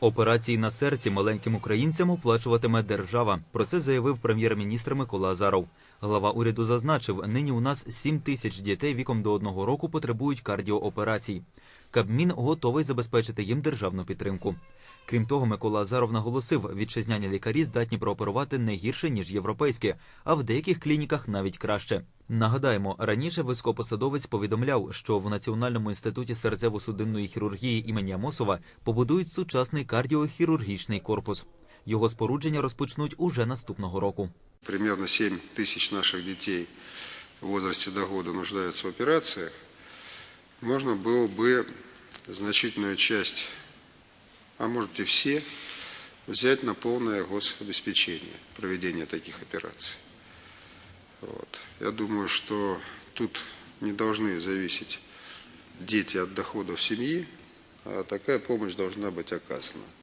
Операції на серці маленьким українцям оплачуватиме держава. Про це заявив прем'єр-міністр Микола Азаров. Глава уряду зазначив, нині у нас 7 тисяч дітей віком до одного року потребують кардіооперацій. Кабмін готовий забезпечити їм державну підтримку. Крім того, Микола Азаров наголосив, вітчизняні лікарі здатні прооперувати не гірше ніж європейські, а в деяких клініках навіть краще. Нагадаємо, раніше високопосадовець повідомляв, що в Національному інституті серцево-судинної хірургії імені Амосова побудують сучасний кардіохірургічний корпус. Його спорудження розпочнуть уже наступного року. Примерно 7 тысяч наших детей в возрасте до года нуждаются в операциях. Можно было бы значительную часть, а может и все, взять на полное гособеспечение проведения таких операций. Вот. Я думаю, что тут не должны зависеть дети от доходов семьи, а такая помощь должна быть оказана.